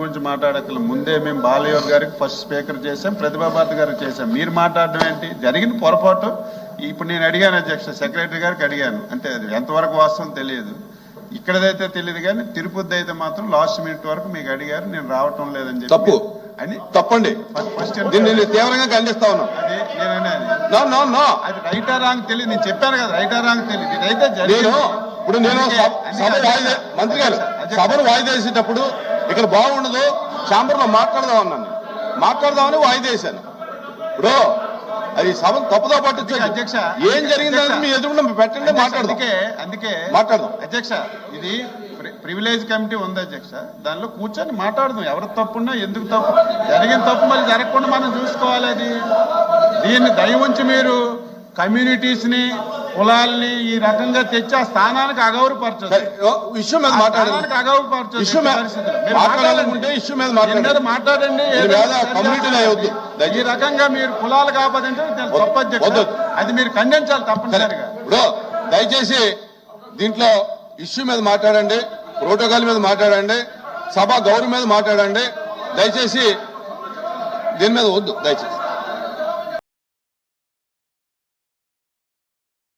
గురించి మాట్లాడక్కల ముందే మేము బాలయోర్ గారికి ఫస్ట్ స్పీకర్ చేసాం ప్రతిభా భారతి గారికి చేసాం మీరు మాట్లాడడం ఏంటి? జరిగిన పొరపాటు ఇప్పుడు నేను అడిగాను అధ్యక్ష సెక్రటరీ గారికి అడిగాను. అంటే అది ఎంతవరకు వాస్తవం తెలియదు. ఇక్కడదైతే తెలియదు కానీ తిరుపతి అయితే మాత్రం లాస్ట్ మినిట్ వరకు మీకు అడిగారు నేను రావటం లేదని చెప్పి తప్పు. అని తప్పండి. ఫస్ట్- తీవ్రంగా ఖండిస్తా అది రైటా రాంగ్ తెలియదు. నేను చెప్పాను కదా రైటా రాంగ్ తెలియదు. ఇదైతే జరిగింది. ఇప్పుడు నేను మంత్రి గారు సభను వాయిదా వేసేటప్పుడు ఇక్కడ బాగుండదు ఛాంబర్లో మాట్లాడదాం అన్నాను మాట్లాడదామని వాయిదా వేశాను ఇప్పుడు అది సభను తప్పుదో పట్టించండి అధ్యక్ష, ఏం జరిగిందని మీ ఎదురుకుండా పెట్టండి మాట్లాడదాం. అందుకే అందుకే మాట్లాడదాం. అధ్యక్ష ఇది ప్రి- ప్రివిలేజ్ కమిటీ ఉంది అధ్యక్ష. దానిలో కూర్చొని మాట్లాడదాం. ఎవరు తప్పున్నా ఎందుకు తప్పు? జరిగిన తప్పు మళ్ళీ జరగకుండా మనం చూసుకోవాలి అది. దీన్ని దయ ఉంచి మీరు కమ్యూనిటీస్ని కులాల్ని ఈ రకంగా తెచ్చి ఆ స్థానానికి అగౌరవపరచదు ఇష్యూ మీద అగౌరవపరచదు ఇష్యూ ఇష్యూ మీద మాట్లాడండి. మాట్లాడండి కమ్యూనిటీలో. ఈ రకంగా మీరు కులాలు కాకపోతే తప్పు అధ్యక్ష వద్దు. అది మీరు ఖండించాలి సరే తప్పనిసరిగా ఇప్పుడు దయచేసి దీంట్లో ఇష్యూ మీద మాట్లాడండి ప్రోటోకాల్ మీద మాట్లాడండి సభ గౌరవం మీద మాట్లాడండి. దయచేసి దీని మీద వద్దు దయచేసి.